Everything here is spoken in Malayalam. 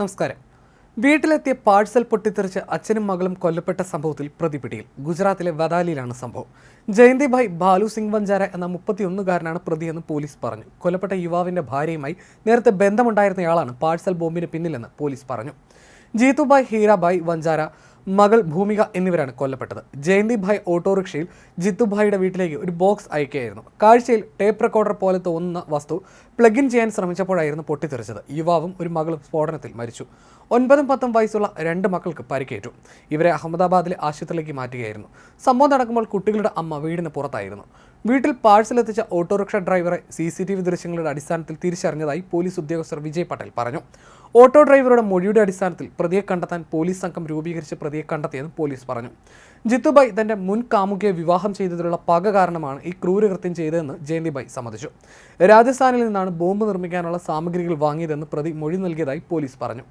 നമസ്കാരം. വീട്ടിലെത്തിയ പാഴ്സൽ പൊട്ടിത്തെറിച്ച് അച്ഛനും മകളും കൊല്ലപ്പെട്ട സംഭവത്തിൽ പ്രതിപിടിയിൽ. ഗുജറാത്തിലെ വദാലിയിലാണ് സംഭവം. ജയന്തിഭായ് ബാലു സിംഗ് വഞ്ചാര എന്ന മുപ്പത്തിയൊന്നുകാരനാണ് പ്രതിയെന്ന് പോലീസ് പറഞ്ഞു. കൊല്ലപ്പെട്ട യുവാവിന്റെ ഭാര്യയുമായി നേരത്തെ ബന്ധമുണ്ടായിരുന്നയാളാണ് പാഴ്സൽ ബോംബിന് പിന്നിലെന്ന് പോലീസ് പറഞ്ഞു. ജീതുഭായ് ഹീരാഭായ് വഞ്ചാര മകൾ ഭൂമിക എന്നിവരാണ് കൊല്ലപ്പെട്ടത്. ജയന്തിഭായ് ഓട്ടോറിക്ഷയിൽ ജിത്തുഭായിയുടെ വീട്ടിലേക്ക് ഒരു ബോക്സ് അയക്കുകയായിരുന്നു. കാഴ്ചയിൽ ടേപ്പ് റെക്കോർഡർ പോലെ തോന്നുന്ന വസ്തു പ്ലഗ് ഇൻ ചെയ്യാൻ ശ്രമിച്ചപ്പോഴായിരുന്നു പൊട്ടിത്തെറിച്ചത്. യുവാവും ഒരു മകളും സ്ഫോടനത്തിൽ മരിച്ചു. ഒൻപതും പത്തും വയസ്സുള്ള രണ്ട് മക്കൾക്ക് പരിക്കേറ്റു. ഇവരെ അഹമ്മദാബാദിലെ ആശുപത്രിയിലേക്ക് മാറ്റുകയായിരുന്നു. സംഭവം നടക്കുമ്പോൾ കുട്ടികളുടെ അമ്മ വീടിന് പുറത്തായിരുന്നു. വീട്ടിൽ പാഴ്സൽ എത്തിച്ച ഓട്ടോറിക്ഷ ഡ്രൈവറെ സി സി ടി വി ദൃശ്യങ്ങളുടെ അടിസ്ഥാനത്തിൽ തിരിച്ചറിഞ്ഞതായി പോലീസ് ഉദ്യോഗസ്ഥർ വിജയ് പട്ടേൽ പറഞ്ഞു. ഓട്ടോ ഡ്രൈവറുടെ മൊഴിയുടെ അടിസ്ഥാനത്തിൽ പ്രതിയെ കണ്ടെത്താൻ പോലീസ് സംഘം രൂപീകരിച്ച് പ്രതിയെ കണ്ടെത്തിയെന്ന് പോലീസ് പറഞ്ഞു. ജിത്തുബായ് തന്റെ മുൻ കാമുകിയെ വിവാഹം ചെയ്തതിലുള്ള പക കാരണമാണ് ഈ ക്രൂരകൃത്യം ചെയ്തതെന്ന് ജയന്തിബായ് സമ്മതിച്ചു. രാജസ്ഥാനിൽ നിന്നാണ് ബോംബ് നിർമ്മിക്കാനുള്ള സാമഗ്രികൾ വാങ്ങിയതെന്ന് പ്രതി മൊഴി നൽകിയതായി പോലീസ് പറഞ്ഞു.